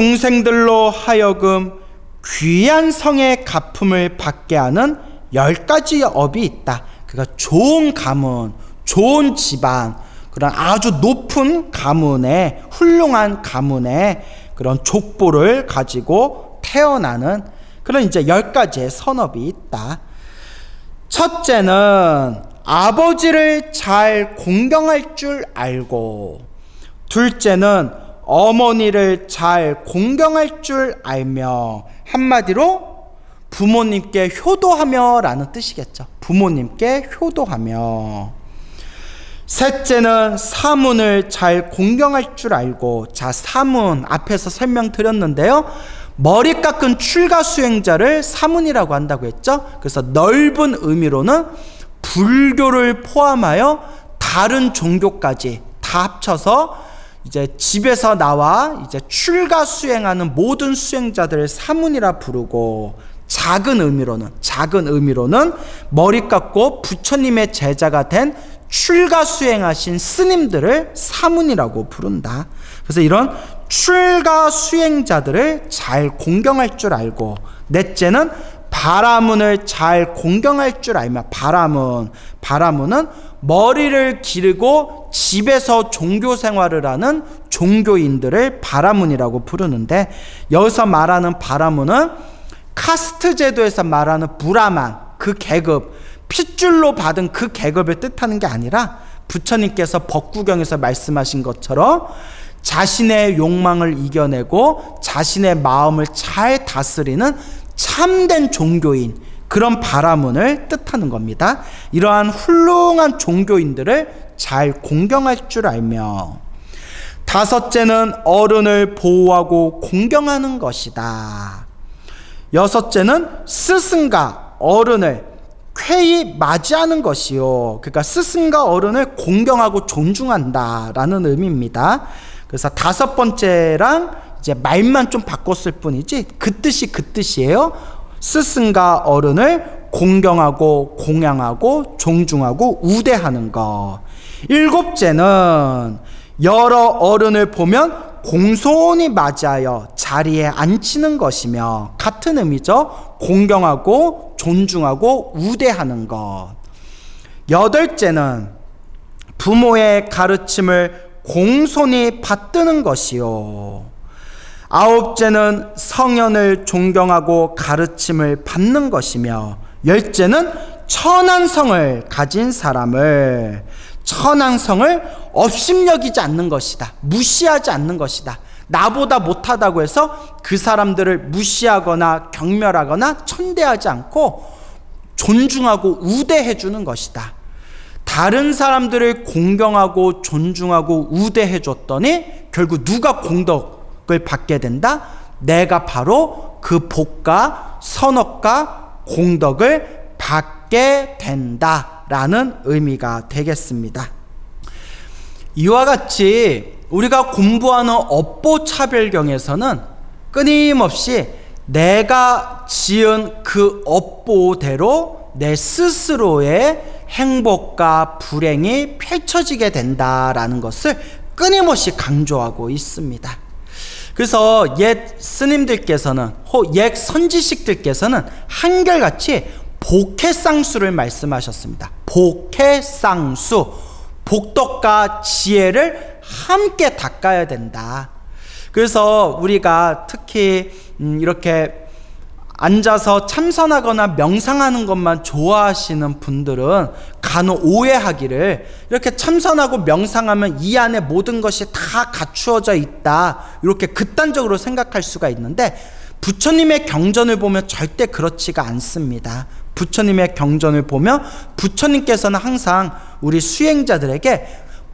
중생들로 하여금 귀한 성의 가품을 받게 하는 열 가지 업이 있다. 그러니까 좋은 가문, 좋은 집안, 그런 아주 높은 가문의 훌륭한 가문의 그런 족보를 가지고 태어나는 그런 이제 열 가지의 선업이 있다. 첫째는 아버지를 잘 공경할 줄 알고, 둘째는 어머니를 잘 공경할 줄 알며, 한마디로 부모님께 효도하며 라는 뜻이겠죠. 부모님께 효도하며. 셋째는 사문을 잘 공경할 줄 알고, 자, 사문 앞에서 설명드렸는데요. 머리 깎은 출가 수행자를 사문이라고 한다고 했죠. 그래서 넓은 의미로는 불교를 포함하여 다른 종교까지 다 합쳐서 이제 집에서 나와 이제 출가 수행하는 모든 수행자들을 사문이라 부르고 작은 의미로는 작은 의미로는 머리 깎고 부처님의 제자가 된 출가 수행하신 스님들을 사문이라고 부른다. 그래서 이런 출가 수행자들을 잘 공경할 줄 알고 넷째는 바라문을 잘 공경할 줄 알며 바라문 바라문은 머리를 기르고 집에서 종교 생활을 하는 종교인들을 바라문이라고 부르는데 여기서 말하는 바라문은 카스트 제도에서 말하는 브라만 그 계급 핏줄로 받은 그 계급을 뜻하는 게 아니라 부처님께서 법구경에서 말씀하신 것처럼 자신의 욕망을 이겨내고 자신의 마음을 잘 다스리는 참된 종교인 그런 바라문을 뜻하는 겁니다. 이러한 훌륭한 종교인들을 잘 공경할 줄 알며 다섯째는 어른을 보호하고 공경하는 것이다. 여섯째는 스승과 어른을 쾌히 맞이하는 것이요. 그러니까 스승과 어른을 공경하고 존중한다라는 의미입니다. 그래서 다섯 번째랑 이제 말만 좀 바꿨을 뿐이지 그 뜻이 그 뜻이에요. 스승과 어른을 공경하고 공양하고 존중하고 우대하는 것. 일곱째는 여러 어른을 보면 공손히 맞이하여 자리에 앉히는 것이며 같은 의미죠. 공경하고 존중하고 우대하는 것. 여덟째는 부모의 가르침을 공손히 받드는 것이요. 아홉째는 성현을 존경하고 가르침을 받는 것이며 열째는 천한 성을 가진 사람을 천한 성을 업심여기지 않는 것이다. 무시하지 않는 것이다. 나보다 못하다고 해서 그 사람들을 무시하거나 경멸하거나 천대하지 않고 존중하고 우대해 주는 것이다. 다른 사람들을 공경하고 존중하고 우대해 줬더니 결국 누가 공덕 을 받게 된다? 내가 바로 그 복과 선업과 공덕을 받게 된다라는 의미가 되겠습니다. 이와 같이 우리가 공부하는 업보 차별경에서는 끊임없이 내가 지은 그 업보대로 내 스스로의 행복과 불행이 펼쳐지게 된다라는 것을 끊임없이 강조하고 있습니다. 그래서 옛 스님들께서는 혹옛 선지식들께서는 한결같이 복해쌍수를 말씀하셨습니다. 복해쌍수 복덕과 지혜를 함께 닦아야 된다. 그래서 우리가 특히 음, 이렇게 앉아서 참선하거나 명상하는 것만 좋아하시는 분들은 간혹 오해하기를 이렇게 참선하고 명상하면 이 안에 모든 것이 다 갖추어져 있다. 이렇게 극단적으로 생각할 수가 있는데 부처님의 경전을 보면 절대 그렇지가 않습니다. 부처님의 경전을 보면 부처님께서는 항상 우리 수행자들에게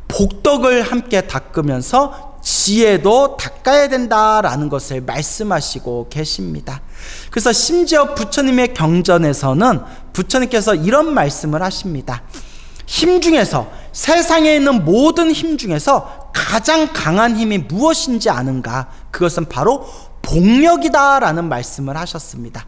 복덕을 함께 닦으면서 지혜도 닦아야 된다라는 것을 말씀하시고 계십니다. 그래서 심지어 부처님의 경전에서는 부처님께서 이런 말씀을 하십니다. 힘 중에서 세상에 있는 모든 힘 중에서 가장 강한 힘이 무엇인지 아는가? 그것은 바로 복력이다라는 말씀을 하셨습니다.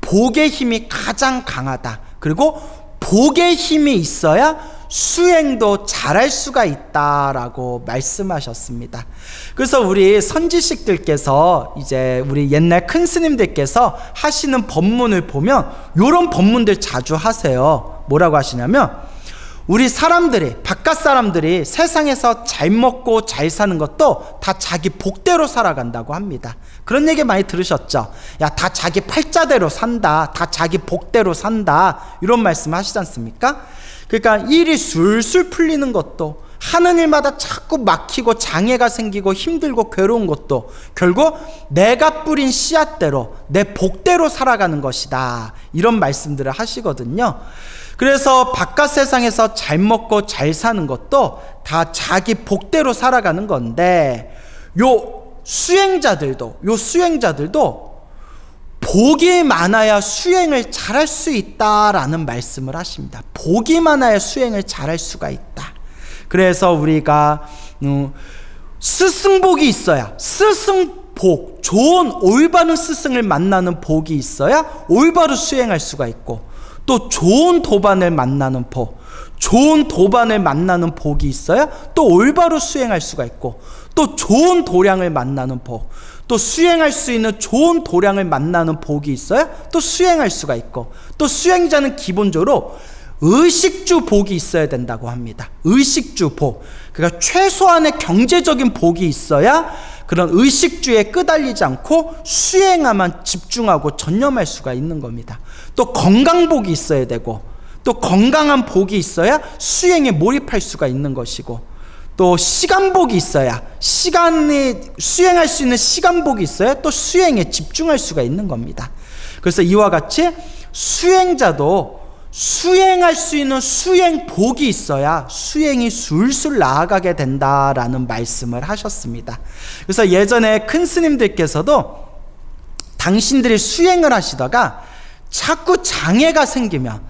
복의 힘이 가장 강하다. 그리고 복의 힘이 있어야 수행도 잘할 수가 있다라고 말씀하셨습니다. 그래서 우리 선지식들께서 이제 우리 옛날 큰 스님들께서 하시는 법문을 보면 요런 법문들 자주 하세요. 뭐라고 하시냐면 우리 사람들이 바깥 사람들이 세상에서 잘 먹고 잘 사는 것도 다 자기 복대로 살아간다고 합니다. 그런 얘기 많이 들으셨죠? 야, 다 자기 팔자대로 산다. 다 자기 복대로 산다. 이런 말씀 하시지 않습니까? 그러니까 일이 술술 풀리는 것도 하는 일마다 자꾸 막히고 장애가 생기고 힘들고 괴로운 것도 결국 내가 뿌린 씨앗대로 내 복대로 살아가는 것이다. 이런 말씀들을 하시거든요. 그래서 바깥 세상에서 잘 먹고 잘 사는 것도 다 자기 복대로 살아가는 건데 요 수행자들도 요 수행자들도 복이 많아야 수행을 잘할 수 있다라는 말씀을 하십니다. 복이 많아야 수행을 잘할 수가 있다. 그래서 우리가 음, 스승복이 있어야 스승복 좋은 올바른 스승을 만나는 복이 있어야 올바로 수행할 수가 있고 또 좋은 도반을 만나는 복 좋은 도반을 만나는 복이 있어야 또 올바로 수행할 수가 있고 또 좋은 도량을 만나는 복, 또 수행할 수 있는 좋은 도량을 만나는 복이 있어야 또 수행할 수가 있고, 또 수행자는 기본적으로 의식주 복이 있어야 된다고 합니다. 의식주 복. 그러니까 최소한의 경제적인 복이 있어야 그런 의식주에 끄달리지 않고 수행에만 집중하고 전념할 수가 있는 겁니다. 또 건강복이 있어야 되고, 또 건강한 복이 있어야 수행에 몰입할 수가 있는 것이고, 또 시간복이 있어야 시간에 수행할 수 있는 시간복이 있어야 또 수행에 집중할 수가 있는 겁니다. 그래서 이와 같이 수행자도 수행할 수 있는 수행복이 있어야 수행이 술술 나아가게 된다라는 말씀을 하셨습니다. 그래서 예전에 큰 스님들께서도 당신들이 수행을 하시다가 자꾸 장애가 생기면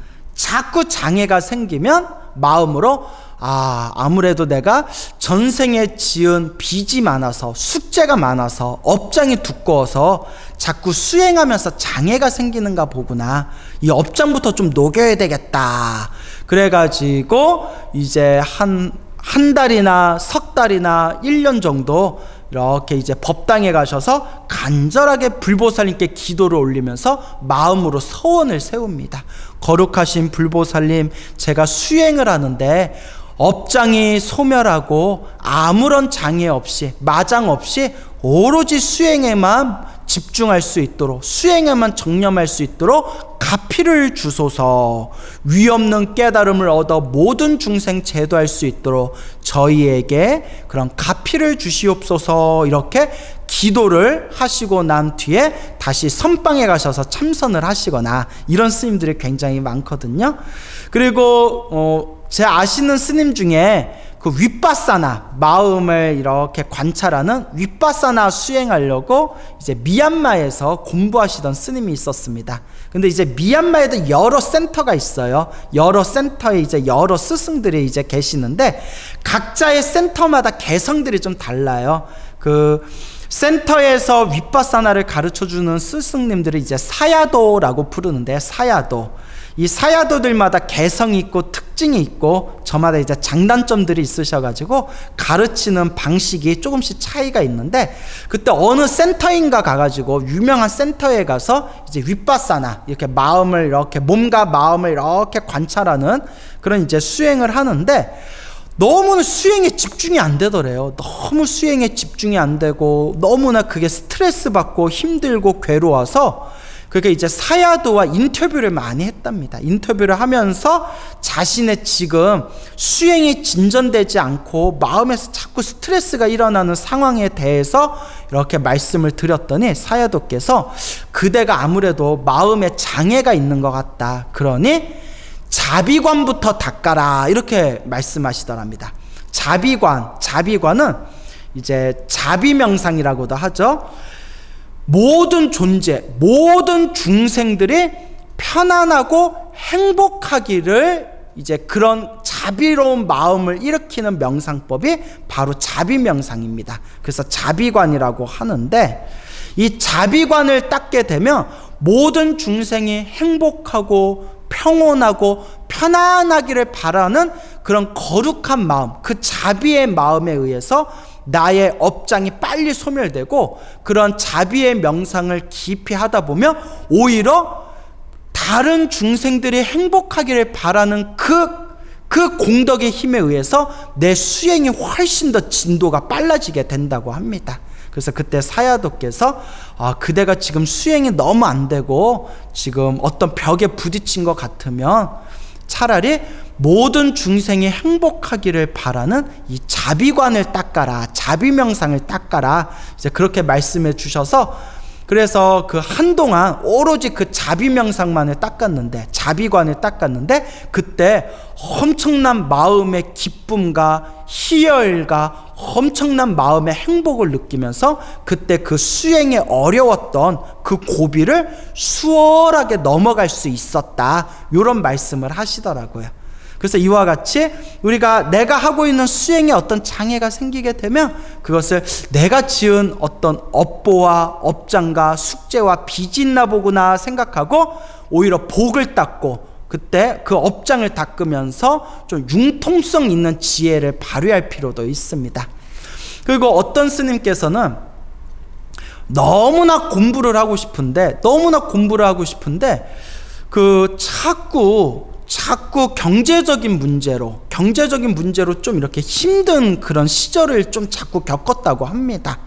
자꾸 장애가 생기면 마음으로 아, 아무래도 내가 전생에 지은 빚이 많아서 숙제가 많아서 업장이 두꺼워서 자꾸 수행하면서 장애가 생기는가 보구나. 이 업장부터 좀 녹여야 되겠다. 그래가지고 이제 한, 한 달이나 석 달이나 1년 정도 이렇게 이제 법당에 가셔서 간절하게 불보살님께 기도를 올리면서 마음으로 서원을 세웁니다. 거룩하신 불보살님, 제가 수행을 하는데 업장이 소멸하고 아무런 장애 없이 마장 없이 오로지 수행에만 집중할 수 있도록 수행에만 정념할 수 있도록 가피를 주소서. 위없는 깨달음을 얻어 모든 중생 제도할 수 있도록 저희에게 그런 가피를 주시옵소서. 이렇게 기도를 하시고 난 뒤에 다시 선방에 가셔서 참선을 하시거나 이런 스님들이 굉장히 많거든요. 그리고 어, 제 아시는 스님 중에 그 윗바사나 마음을 이렇게 관찰하는 윗바사나 수행하려고 이제 미얀마에서 공부하시던 스님이 있었습니다. 근데 이제 미얀마에도 여러 센터가 있어요. 여러 센터에 이제 여러 스승들이 이제 계시는데 각자의 센터마다 개성들이 좀 달라요. 그 센터에서 윗바사나를 가르쳐 주는 스승님들을 이제 사야도라고 부르는데 사야도. 이 사야도들마다 개성이 있고 특징이 있고 저마다 이제 장단점들이 있으셔가지고 가르치는 방식이 조금씩 차이가 있는데 그때 어느 센터인가 가가지고 유명한 센터에 가서 이제 윗바사나 이렇게 마음을 이렇게 몸과 마음을 이렇게 관찰하는 그런 이제 수행을 하는데 너무 수행에 집중이 안 되더래요. 너무 수행에 집중이 안 되고 너무나 그게 스트레스 받고 힘들고 괴로워서 그게 이제 사야도와 인터뷰를 많이 했답니다. 인터뷰를 하면서 자신의 지금 수행이 진전되지 않고 마음에서 자꾸 스트레스가 일어나는 상황에 대해서 이렇게 말씀을 드렸더니 사야도께서 그대가 아무래도 마음에 장애가 있는 것 같다. 그러니 자비관부터 닦아라. 이렇게 말씀하시더랍니다. 자비관, 자비관은 이제 자비명상이라고도 하죠. 모든 존재, 모든 중생들이 편안하고 행복하기를 이제 그런 자비로운 마음을 일으키는 명상법이 바로 자비명상입니다. 그래서 자비관이라고 하는데 이 자비관을 닦게 되면 모든 중생이 행복하고 평온하고 편안하기를 바라는 그런 거룩한 마음, 그 자비의 마음에 의해서 나의 업장이 빨리 소멸되고 그런 자비의 명상을 깊이 하다 보면 오히려 다른 중생들이 행복하기를 바라는 그, 그 공덕의 힘에 의해서 내 수행이 훨씬 더 진도가 빨라지게 된다고 합니다. 그래서 그때 사야도께서 아, 그대가 지금 수행이 너무 안 되고 지금 어떤 벽에 부딪힌 것 같으면 차라리 모든 중생이 행복하기를 바라는 이 자비관을 닦아라. 자비명상을 닦아라. 이제 그렇게 말씀해 주셔서 그래서 그 한동안 오로지 그 자비명상만을 닦았는데 자비관을 닦았는데 그때 엄청난 마음의 기쁨과 희열과 엄청난 마음의 행복을 느끼면서 그때 그 수행에 어려웠던 그 고비를 수월하게 넘어갈 수 있었다. 이런 말씀을 하시더라고요. 그래서 이와 같이 우리가 내가 하고 있는 수행에 어떤 장애가 생기게 되면 그것을 내가 지은 어떤 업보와 업장과 숙제와 빚이 있나 보구나 생각하고 오히려 복을 닦고 그때 그 업장을 닦으면서 좀 융통성 있는 지혜를 발휘할 필요도 있습니다. 그리고 어떤 스님께서는 너무나 공부를 하고 싶은데 너무나 공부를 하고 싶은데 그 자꾸 자꾸 경제적인 문제로 경제적인 문제로 좀 이렇게 힘든 그런 시절을 좀 자꾸 겪었다고 합니다.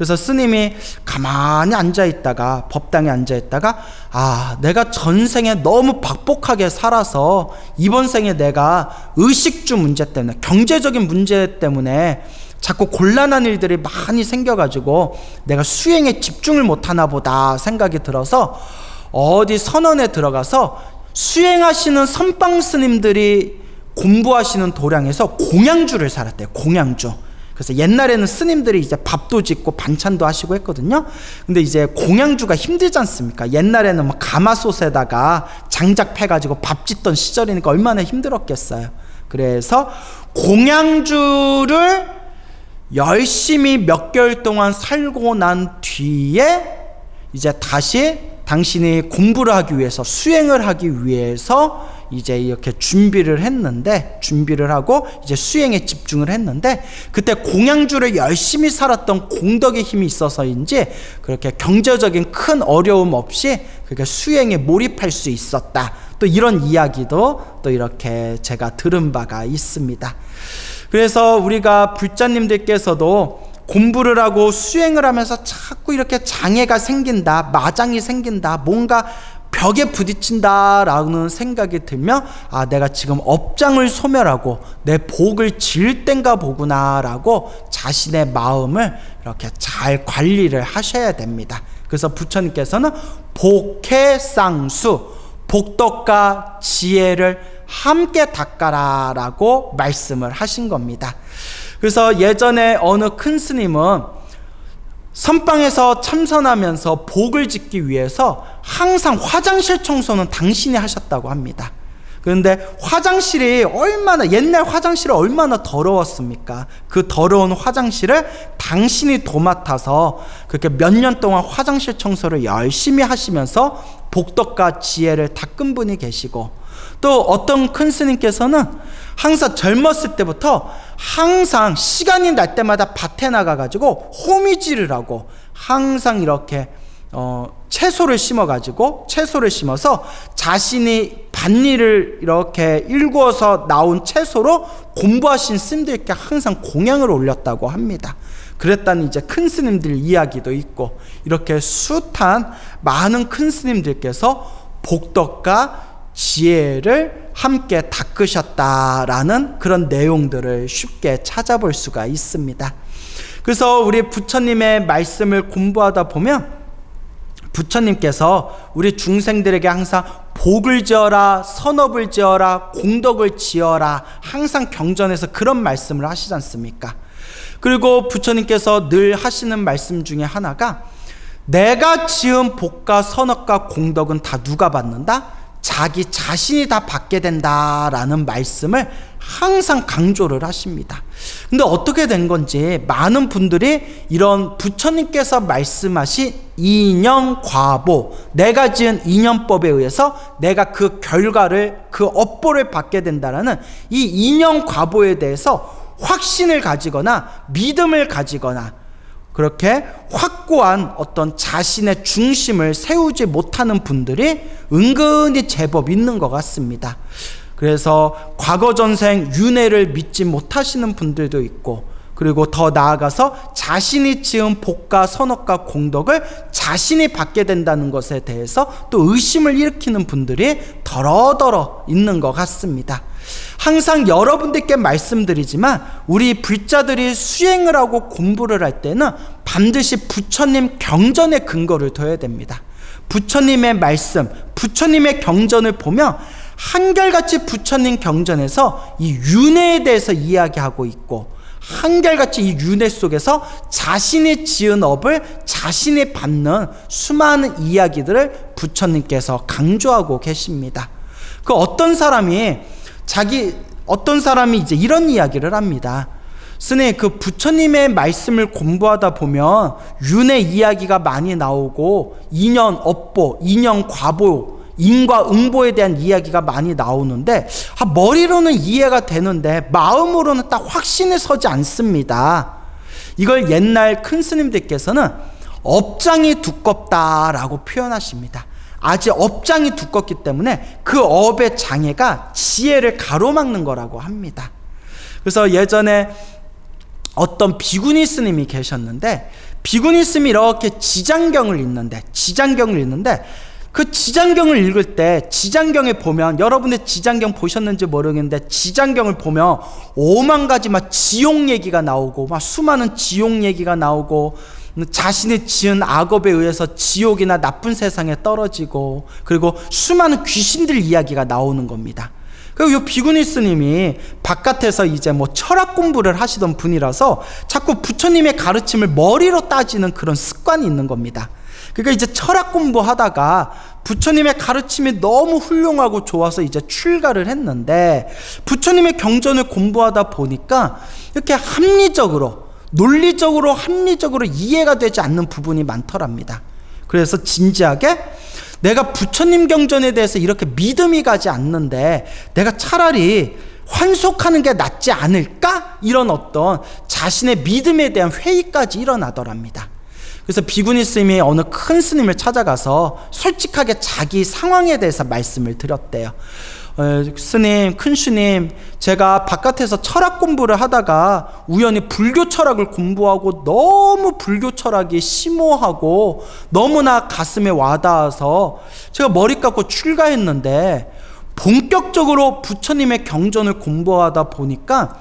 그래서 스님이 가만히 앉아 있다가 법당에 앉아 있다가 아 내가 전생에 너무 박복하게 살아서 이번 생에 내가 의식주 문제 때문에 경제적인 문제 때문에 자꾸 곤란한 일들이 많이 생겨가지고 내가 수행에 집중을 못하나 보다 생각이 들어서 어디 선원에 들어가서 수행하시는 선방 스님들이 공부하시는 도량에서 공양주를 살았대요. 공양주. 그래서 옛날에는 스님들이 이제 밥도 짓고 반찬도 하시고 했거든요. 근데 이제 공양주가 힘들지 않습니까? 옛날에는 뭐 가마솥에다가 장작 패가지고 밥 짓던 시절이니까 얼마나 힘들었겠어요. 그래서 공양주를 열심히 몇 개월 동안 살고 난 뒤에 이제 다시 당신이 공부를 하기 위해서 수행을 하기 위해서 이제 이렇게 준비를 했는데 준비를 하고 이제 수행에 집중을 했는데 그때 공양주를 열심히 살았던 공덕의 힘이 있어서인지 그렇게 경제적인 큰 어려움 없이 그렇게 수행에 몰입할 수 있었다. 또 이런 이야기도 또 이렇게 제가 들은 바가 있습니다. 그래서 우리가 불자님들께서도 공부를 하고 수행을 하면서 자꾸 이렇게 장애가 생긴다, 마장이 생긴다, 뭔가 벽에 부딪힌다라는 생각이 들면 아 내가 지금 업장을 소멸하고 내 복을 지을 땐가 보구나라고 자신의 마음을 이렇게 잘 관리를 하셔야 됩니다. 그래서 부처님께서는 복해쌍수 복덕과 지혜를 함께 닦아라라고 말씀을 하신 겁니다. 그래서 예전에 어느 큰 스님은 선방에서 참선하면서 복을 짓기 위해서 항상 화장실 청소는 당신이 하셨다고 합니다. 그런데 화장실이 얼마나 옛날 화장실이 얼마나 더러웠습니까? 그 더러운 화장실을 당신이 도맡아서 그렇게 몇 년 동안 화장실 청소를 열심히 하시면서 복덕과 지혜를 닦은 분이 계시고 또 어떤 큰 스님께서는 항상 젊었을 때부터 항상 시간이 날 때마다 밭에 나가가지고 호미질을 하고 항상 이렇게 어, 채소를 심어 가지고 채소를 심어서 자신이 밭일을 이렇게 일구어서 나온 채소로 공부하신 스님들께 항상 공양을 올렸다고 합니다. 그랬다는 이제 큰 스님들 이야기도 있고 이렇게 숱한 많은 큰 스님들께서 복덕과 지혜를 함께 닦으셨다라는 그런 내용들을 쉽게 찾아볼 수가 있습니다. 그래서 우리 부처님의 말씀을 공부하다 보면 부처님께서 우리 중생들에게 항상 복을 지어라, 선업을 지어라, 공덕을 지어라, 항상 경전에서 그런 말씀을 하시지 않습니까? 그리고 부처님께서 늘 하시는 말씀 중에 하나가 내가 지은 복과 선업과 공덕은 다 누가 받는다? 자기 자신이 다 받게 된다라는 말씀을 항상 강조를 하십니다. 근데 어떻게 된 건지 많은 분들이 이런 부처님께서 말씀하신 인연 과보, 내가 지은 인연법에 의해서 내가 그 결과를, 그 업보를 받게 된다라는 이 인연 과보에 대해서 확신을 가지거나 믿음을 가지거나 그렇게 확고한 어떤 자신의 중심을 세우지 못하는 분들이 은근히 제법 있는 것 같습니다. 그래서 과거 전생 윤회를 믿지 못하시는 분들도 있고 그리고 더 나아가서 자신이 지은 복과 선업과 공덕을 자신이 받게 된다는 것에 대해서 또 의심을 일으키는 분들이 더러더러 있는 것 같습니다. 항상 여러분들께 말씀드리지만 우리 불자들이 수행을 하고 공부를 할 때는 반드시 부처님 경전에 근거를 둬야 됩니다. 부처님의 말씀, 부처님의 경전을 보면 한결같이 부처님 경전에서 이 윤회에 대해서 이야기하고 있고 한결같이 이 윤회 속에서 자신이 지은 업을 자신이 받는 수많은 이야기들을 부처님께서 강조하고 계십니다. 그 어떤 사람이 자기 어떤 사람이 이제 이런 이야기를 합니다. 스님 그 부처님의 말씀을 공부하다 보면 윤의 이야기가 많이 나오고 인연 업보, 인연 과보, 인과 응보에 대한 이야기가 많이 나오는데 아, 머리로는 이해가 되는데 마음으로는 딱 확신이 서지 않습니다. 이걸 옛날 큰 스님들께서는 업장이 두껍다라고 표현하십니다. 아직 업장이 두껍기 때문에 그 업의 장애가 지혜를 가로막는 거라고 합니다. 그래서 예전에 어떤 비구니 스님이 계셨는데 비구니 스님이 이렇게 지장경을 읽는데 지장경을 읽는데 그 지장경을 읽을 때 지장경에 보면 여러분의 지장경 보셨는지 모르겠는데 지장경을 보면 오만 가지 막 지옥 얘기가 나오고 막 수많은 지옥 얘기가 나오고 자신이 지은 악업에 의해서 지옥이나 나쁜 세상에 떨어지고 그리고 수많은 귀신들 이야기가 나오는 겁니다. 그리고 이 비구니 스님이 바깥에서 이제 뭐 철학 공부를 하시던 분이라서 자꾸 부처님의 가르침을 머리로 따지는 그런 습관이 있는 겁니다. 그러니까 이제 철학 공부하다가 부처님의 가르침이 너무 훌륭하고 좋아서 이제 출가를 했는데 부처님의 경전을 공부하다 보니까 이렇게 합리적으로 논리적으로 합리적으로 이해가 되지 않는 부분이 많더랍니다. 그래서 진지하게 내가 부처님 경전에 대해서 이렇게 믿음이 가지 않는데 내가 차라리 환속하는 게 낫지 않을까? 이런 어떤 자신의 믿음에 대한 회의까지 일어나더랍니다. 그래서 비구니 스님이 어느 큰 스님을 찾아가서 솔직하게 자기 상황에 대해서 말씀을 드렸대요. 어, 스님, 큰 스님, 제가 바깥에서 철학 공부를 하다가 우연히 불교 철학을 공부하고 너무 불교 철학이 심오하고 너무나 가슴에 와닿아서 제가 머리 깎고 출가했는데 본격적으로 부처님의 경전을 공부하다 보니까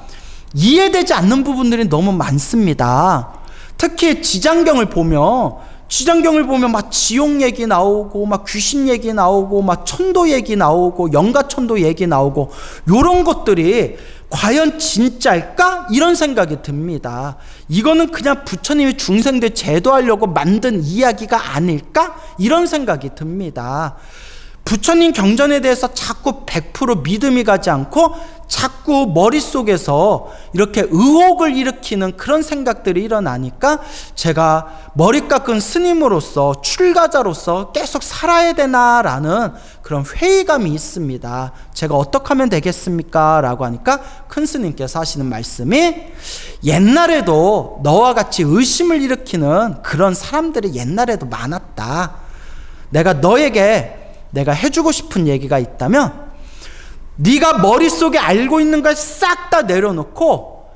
이해되지 않는 부분들이 너무 많습니다. 특히 지장경을 보면 지장경을 보면 막 지옥 얘기 나오고 막 귀신 얘기 나오고 막 천도 얘기 나오고 영가 천도 얘기 나오고 요런 것들이 과연 진짜일까? 이런 생각이 듭니다. 이거는 그냥 부처님이 중생들 제도하려고 만든 이야기가 아닐까? 이런 생각이 듭니다. 부처님 경전에 대해서 자꾸 100% 믿음이 가지 않고 자꾸 머릿속에서 이렇게 의혹을 일으키는 그런 생각들이 일어나니까 제가 머리 깎은 스님으로서 출가자로서 계속 살아야 되나라는 그런 회의감이 있습니다. 제가 어떻게 하면 되겠습니까? 라고 하니까 큰 스님께서 하시는 말씀이 옛날에도 너와 같이 의심을 일으키는 그런 사람들이 옛날에도 많았다. 내가 너에게 내가 해주고 싶은 얘기가 있다면 네가 머릿속에 알고 있는 걸 싹 다 내려놓고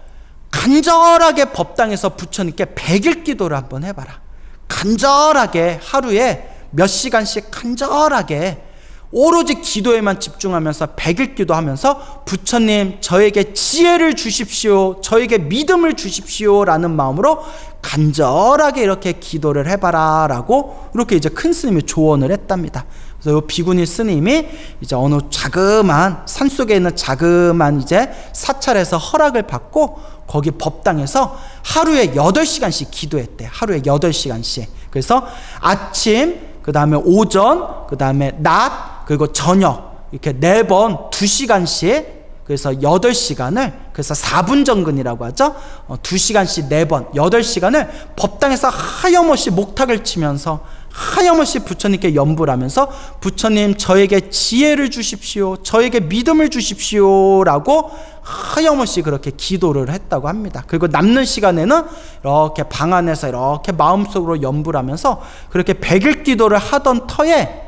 간절하게 법당에서 부처님께 백일 기도를 한번 해봐라. 간절하게 하루에 몇 시간씩 간절하게 오로지 기도에만 집중하면서 백일 기도하면서 부처님 저에게 지혜를 주십시오. 저에게 믿음을 주십시오. 라는 마음으로 간절하게 이렇게 기도를 해봐라. 라고 이렇게 이제 큰 스님이 조언을 했답니다. 그래서 비구니 스님이 이제 어느 자그만 산 속에 있는 자그만 이제 사찰에서 허락을 받고 거기 법당에서 하루에 8시간씩 기도했대. 하루에 8시간씩. 그래서 아침, 그 다음에 오전, 그 다음에 낮, 그리고 저녁 이렇게 네번두 시간씩 그래서 여덟 시간을 그래서 4분 정근이라고 하죠. 어, 두 시간씩 네번 여덟 시간을 법당에서 하염없이 목탁을 치면서 하염없이 부처님께 연부를 하면서 부처님 저에게 지혜를 주십시오. 저에게 믿음을 주십시오라고 하염없이 그렇게 기도를 했다고 합니다. 그리고 남는 시간에는 이렇게 방 안에서 이렇게 마음속으로 연부를 하면서 그렇게 백일 기도를 하던 터에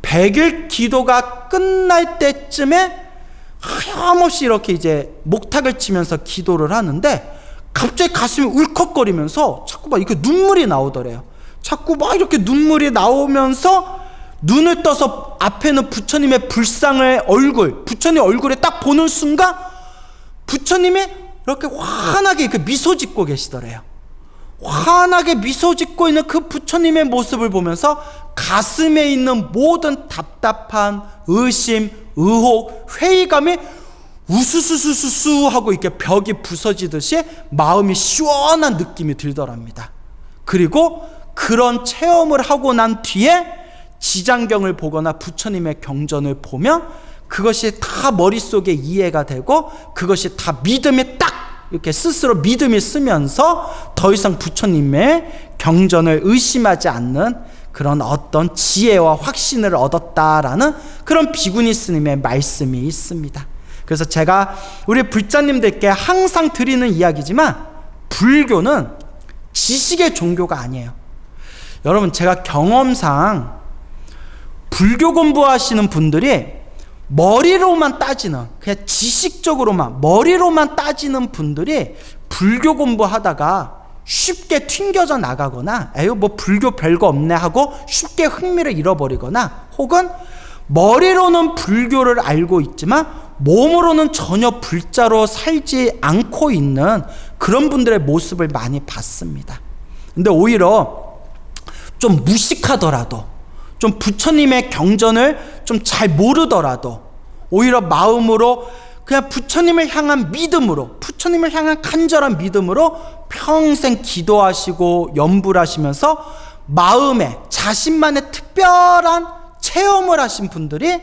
백일 기도가 끝날 때쯤에 하염없이 이렇게 이제 목탁을 치면서 기도를 하는데 갑자기 가슴이 울컥거리면서 자꾸 막 이렇게 눈물이 나오더래요. 자꾸 막 이렇게 눈물이 나오면서 눈을 떠서 앞에는 부처님의 불상의 얼굴, 부처님 얼굴에 딱 보는 순간 부처님이 이렇게 환하게 그 미소 짓고 계시더래요. 환하게 미소 짓고 있는 그 부처님의 모습을 보면서 가슴에 있는 모든 답답한 의심, 의혹, 회의감이 우수수수수수 하고 이렇게 벽이 부서지듯이 마음이 시원한 느낌이 들더랍니다. 그리고 그런 체험을 하고 난 뒤에 지장경을 보거나 부처님의 경전을 보면 그것이 다 머릿속에 이해가 되고 그것이 다 믿음이 딱 이렇게 스스로 믿음이 쓰면서 더 이상 부처님의 경전을 의심하지 않는 그런 어떤 지혜와 확신을 얻었다라는 그런 비구니 스님의 말씀이 있습니다. 그래서 제가 우리 불자님들께 항상 드리는 이야기지만 불교는 지식의 종교가 아니에요. 여러분 제가 경험상 불교 공부하시는 분들이 머리로만 따지는 그냥 지식적으로만 머리로만 따지는 분들이 불교 공부하다가 쉽게 튕겨져 나가거나 에휴 뭐 불교 별거 없네 하고 쉽게 흥미를 잃어버리거나 혹은 머리로는 불교를 알고 있지만 몸으로는 전혀 불자로 살지 않고 있는 그런 분들의 모습을 많이 봤습니다. 근데 오히려 좀 무식하더라도 좀 부처님의 경전을 좀 잘 모르더라도 오히려 마음으로 그냥 부처님을 향한 믿음으로 부처님을 향한 간절한 믿음으로 평생 기도하시고 연불 하시면서 마음에 자신만의 특별한 체험을 하신 분들이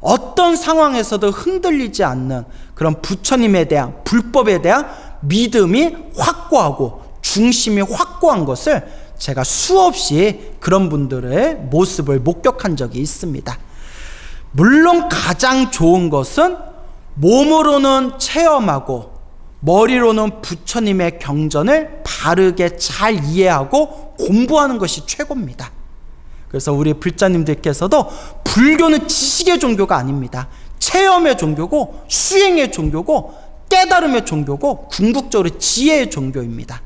어떤 상황에서도 흔들리지 않는 그런 부처님에 대한 불법에 대한 믿음이 확고하고 중심이 확고한 것을 제가 수없이 그런 분들의 모습을 목격한 적이 있습니다. 물론 가장 좋은 것은 몸으로는 체험하고 머리로는 부처님의 경전을 바르게 잘 이해하고 공부하는 것이 최고입니다. 그래서 우리 불자님들께서도 불교는 지식의 종교가 아닙니다. 체험의 종교고 수행의 종교고 깨달음의 종교고 궁극적으로 지혜의 종교입니다.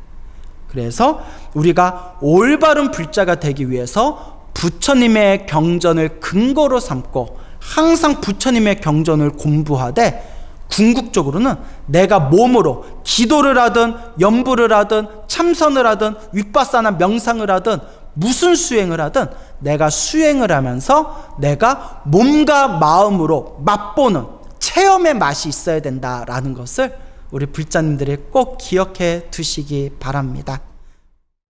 그래서 우리가 올바른 불자가 되기 위해서 부처님의 경전을 근거로 삼고 항상 부처님의 경전을 공부하되 궁극적으로는 내가 몸으로 기도를 하든 연부를 하든 참선을 하든 윗바사나 명상을 하든 무슨 수행을 하든 내가 수행을 하면서 내가 몸과 마음으로 맛보는 체험의 맛이 있어야 된다라는 것을 우리 불자님들이 꼭 기억해 두시기 바랍니다.